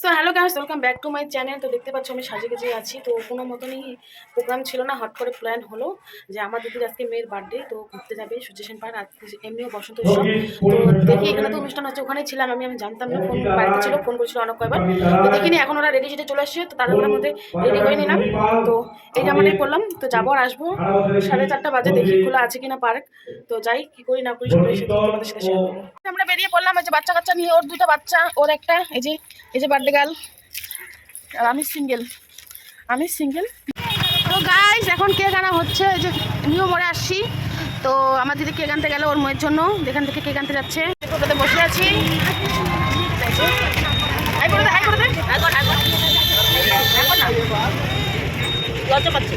So hello guys welcome back to my channel তো দেখতে পাচ্ছ, আমি সাজে গেজে আছি। তো কোনো মতনই প্রোগ্রাম ছিল না, হট করে প্ল্যান হলো যে আমার দিদির আজকে মেয়ের বার্থডে তো ঘুরতে যাবে সুজেশন পার্ক আর এমনিও বসন্ত উৎসব। তো দেখি এখানে তো অনুষ্ঠান হচ্ছে ওখানে ছিলাম আমি আমি জানতাম না, ফোন বাড়িতে ছিল, ফোন করেছিল অনেক কয়বার। তো দেখিনি, এখন ওরা রেডি সেটে চলে আসছে, তো তাদের মধ্যে রেডি হয়ে নিলাম। তো এই জামাটাই করলাম, তো যাব আর আসব। সাড়ে চারটা বাজে, দেখি খোলা আছে কিনা পার্ক তো যাই, কি করি না করি সবাই তোমাদের সাথে বেরিয়ে পড়লাম, এই যে বাচ্চা কাচ্চা নিয়ে, ওর দুটো বাচ্চা, ওর একটা, এই যে এই যে বার্থডে গার্ল আর আমি সিঙ্গেল আমি সিঙ্গেল তো গাইস এখন কেক আনা হচ্ছে যে নিউ মোড়ে আসছি। তো আমার দিদি কেক আনতে গেল ওর মেয়ের জন্য, যেখান থেকে কেক আনতে যাচ্ছে বসে আছি। লজ্জা পাচ্ছে।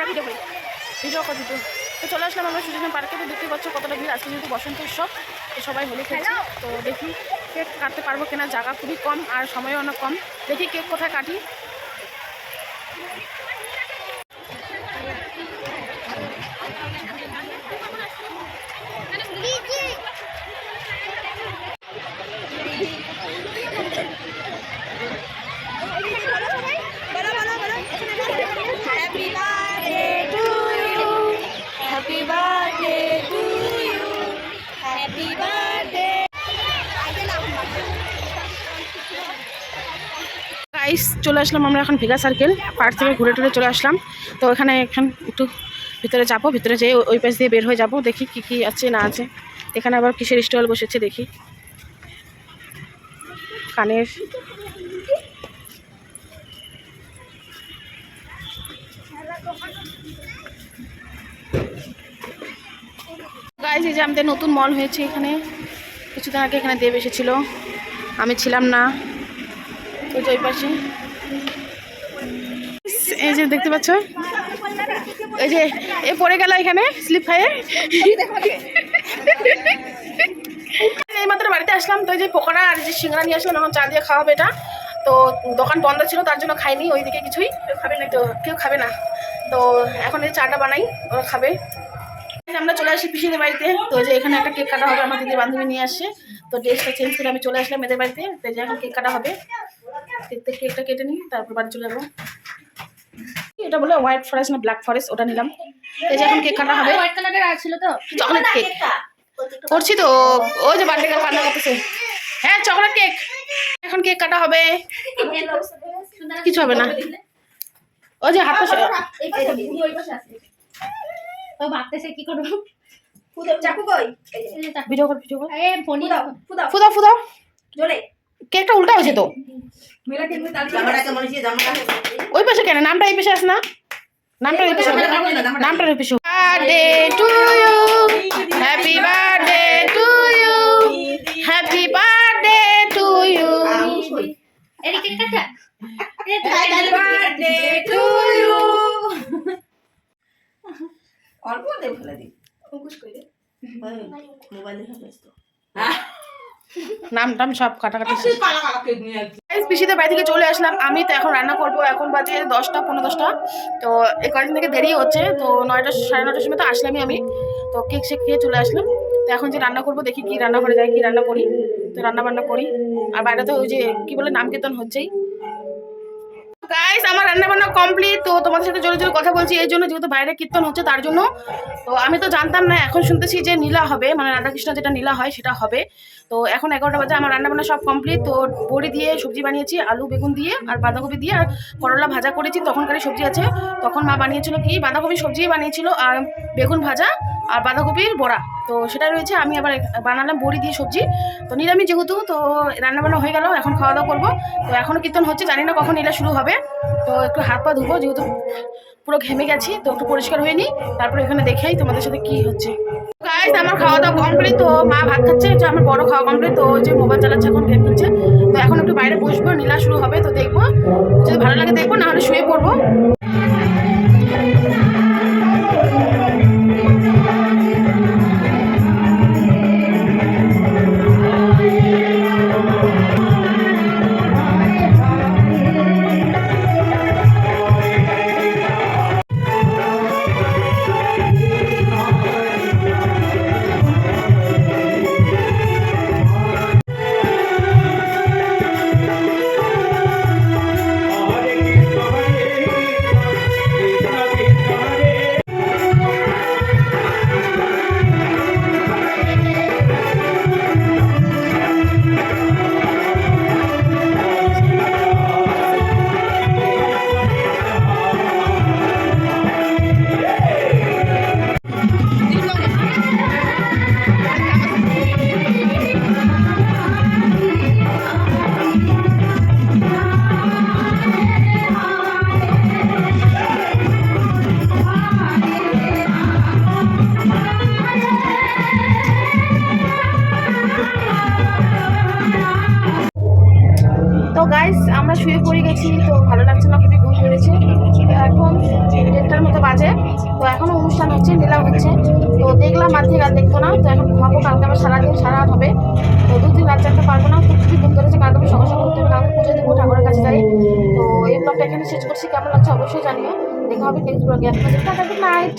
আমরা ভিডিও করি। ভিডিও করি তো। তো চলে আসলাম আমরা সুযোগ পার্কে। তো দেখতে পাচ্ছ কতটা ভিড়। আজকে যেহেতু বসন্ত উৎসব তো সবাই হোলি খেলছে তো দেখি কেক কাটতে পারব কিনা। জায়গা খুবই কম আর সময়ও অনেক কম। দেখি কেক কোথায় কাটি। গাইস চলে আসলাম আমরা এখন ভিগা সার্কেল পার্ক থেকে ঘুরে টুরে চলে আসলাম। তো এখানে এখন একটু ভিতরে যাব, ভিতরে যেয়ে ওই পাশ দিয়ে বের হয়ে যাব, দেখি কি কি আছে, না আছে। এখানে আবার কিসের স্টল বসেছে দেখি। কানের। গাইস এই যে আমাদের নতুন মল হয়েছে এখানে। কিছুদিন আগে এখানে দেব এসেছিল। আমি ছিলাম না। এই যে দেখতে পাচ্ছ? এই যে, এ পড়ে গেল এখানে স্লিপ খায়ে এই মাত্র বাড়িতে আসলাম, তো এই যে পকোড়া আর যে সিঙ্গারা নিয়ে আসলাম, এখন চা দিয়ে খাওয়াবে এটা। তো দোকান বন্ধ ছিল, তার জন্য খাইনি, ওইদিকে কিছুই। খাবে না। তো কেউ খাবে না। তো এখন এই চাটা বানাই, ওরা খাবে। আমরা চলে আসি পিসিদের বাড়িতে। তো যে এখানে একটা কেক কাটা হবে, আমার দিদির বান্ধবী নিয়ে আসে তো ড্রেসটা চেঞ্জ করে আমি চলে আসলাম এদের বাড়িতে। তো যে এখন কেক কাটা হবে। কেকটা কেকটা কেটে নিই তারপর বাড়ি চলে যাব। এটা বলে হোয়াইট ফরেস্ট না ব্ল্যাক ফরেস্ট ওটা নিলাম। এই যে এখন কেক কাটা হবে। হোয়াইট কালারের ছিল তো। চকলেট কেক করছি তো। ওই যে বার্থডে গার্ল কান্না করতেছে। হ্যাঁ চকলেট কেক এখন কেক কাটা হবে। কিছু হবে না। ওই যে হাতটা তো ভাবতেছে কি করব। চাকু কই? ভিডিও কর ভিডিও কর। এ ফোনই ফুদাও ফুদাও। ফুদা ফুদা জোরে। কেকটা উল্টা হয়েছে তো। মনে ওই পাশে কেন? নামটা এই পাশে আস না। নামটা এই পাশে নামটা এই পাশে birthday to you happy birthday to you happy birthday to you এদিকে কাটা হ্যাপি বার্থডে টু ইউ অল্প দে ফেলে দি অঙ্কুশ কই মোবাইল দেখে ব্যস্ত নাম টাম সব কাটাকাটি পিসিদের বাড়ি থেকে চলে আসলাম। আমি তো এখন রান্না করব এখন বাজে দশটা পনেরো দশটা। তো এই কয়েকদিন থেকে দেরি হচ্ছে তো নয়টা সাড়ে নটার সময় তো আসলামই আমি। তো কেক শেক খেয়ে চলে আসলাম। তো এখন যে রান্না করব দেখি কি রান্না করে যায় কি রান্না করি। তো রান্না বান্না করি। আর বাইরে তো ওই যে কি বলে নাম কীর্তন হচ্ছেই। গাইস আমার রান্না বান্না কমপ্লিট তো তোমাদের সাথে জোরে জোরে কথা বলছি, এই জন্য যেহেতু বাইরে কীর্তন হচ্ছে, তার জন্য। তো আমি তো জানতাম না, এখন শুনতেছি যে নীলা হবে মানে রাধাকৃষ্ণ যেটা নীলা হয়, সেটা হবে। তো এখন এগারোটা বাজে, আমার রান্না বান্না সব কমপ্লিট তো বড়ি দিয়ে সবজি বানিয়েছি, আলু, বেগুন দিয়ে, আর বাঁধাকপি দিয়ে, আর করলা ভাজা করেছি, তখনকারই সবজি আছে। তখন মা বানিয়েছিল কি বাঁধাকপি সবজিই বানিয়েছিল, আর বেগুন ভাজা আর বাঁধাকপির বড়া। তো সেটা রয়েছে, আমি আবার বানালাম বড়ি দিয়ে সবজি। তো নিরামিষ যেহেতু, তো রান্নাবান্না হয়ে গেল, এখন খাওয়া দাওয়া করব। তো এখনও কীর্তন হচ্ছে, জানি না কখন এটা শুরু হবে। তো একটু হাত পা ধুবো, যেহেতু পুরো ঘেমে গেছি, তো একটু পরিষ্কার হয়ে নিই, তারপরে এখানে দেখেই তোমাদের সাথে কি হচ্ছে। গাইস আমার খাওয়া দাওয়া কমপ্লিট তো মা ভাত খাচ্ছে যে আমার বড় খাওয়া কমপ্লিট তো যে মোবাইল চালাচ্ছে, এখন গেম খেলছে। তো এখন একটু বাইরে বসবো নীলা শুরু হবে, তো দেখব। যদি ভালো লাগে দেখব, না হলে শুয়ে পড়ব। আমরা শুয়ে পড়ে গেছি, তো ভালো লাগছে না খুবই ঘুম ধরেছে। এখন দেড়টার মতো বাজে। তো এখনও অনুষ্ঠান হচ্ছে নীলা হচ্ছে। তো দেখলাম আর থেকে আর দেখব না, তো এখন ঘুমাবো, কালকে আবার সারাদিন সারা হবে। তো দুদিন রাত চারতে পারব না তো খুবই ঘুম ধরেছে, কালকে আমি সকাল সকাল উঠতে হবে, কালকে পুজো দেবো ঠাকুরের কাছে যাই। তো এই ব্লগটা এখানে শেষ করছি, কেমন লাগছে অবশ্যই জানিও। দেখা হবে নেক্সট ব্লগে আপনাদের টাটা গুড নাইট